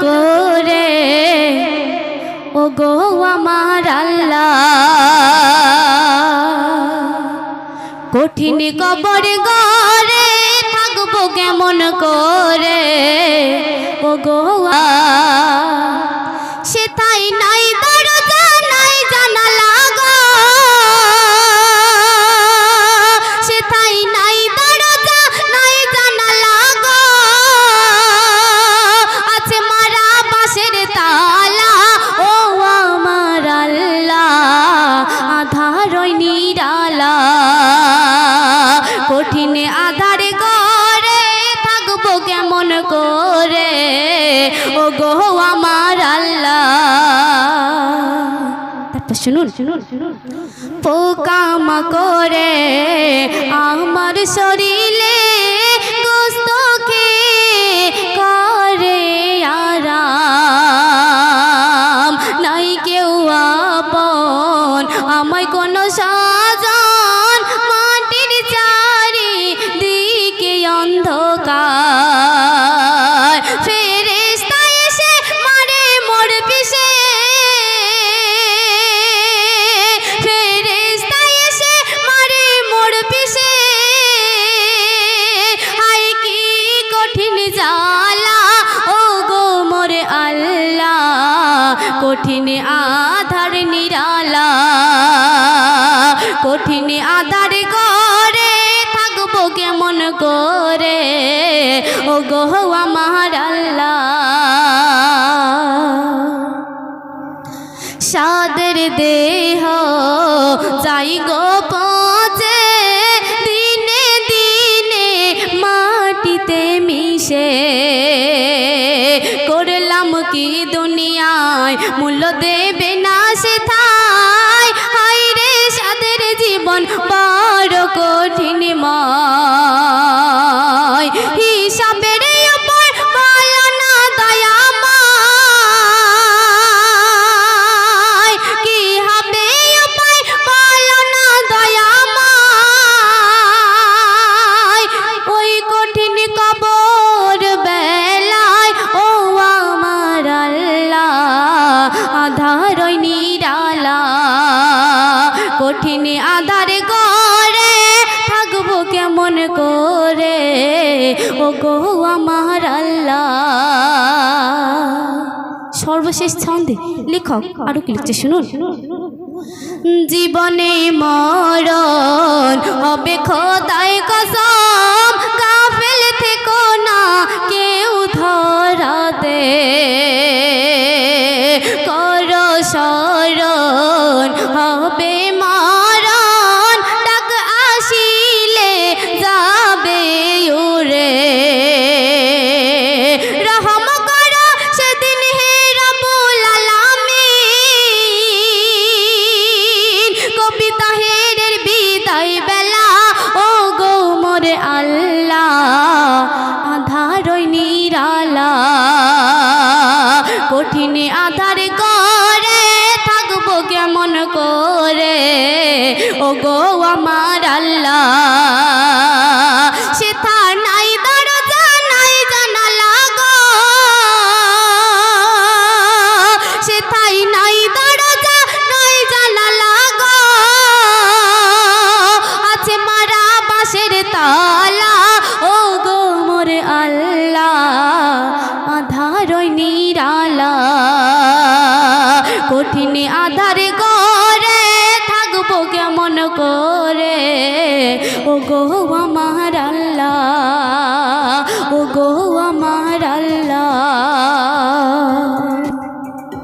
করে। ও গো আমার আল্লাহ। কঠিন কবর গরে থাকব কেমন করে? ও গো সে তাই নাই দরজা নিরালা কঠিন আধারে গরে থাকব কেমন করে? ও গো আমার আল্লাহ। তারপর শুনুন। পোকামা করে আমার শরীরে কঠিন আধার নিরালা, কঠিন আধার করে থাকব কেমন করে? ও গো আমার সাদের দেহ যাই গো দুনিয়ায় মূল্য দেবে না সে থাই হাই রে সাদের জীবন বড় কঠিন ময় কঠিন আধার করে থাকব কেমন করে? ও গো আমার আল্লাহ। সর্বশেষ ছন্দে লেখক আরও কি লিখছে শুনুন। জীবনে মরণ হবে খোদায় কসম কাফেল থেকো না কেউ ধরাতে। কর শরণ হবে নিরালা কঠিন আধার করে থাকব কেমন করে? ও গো আমার আল্লাহ। ও গো আমার আল্লাহ।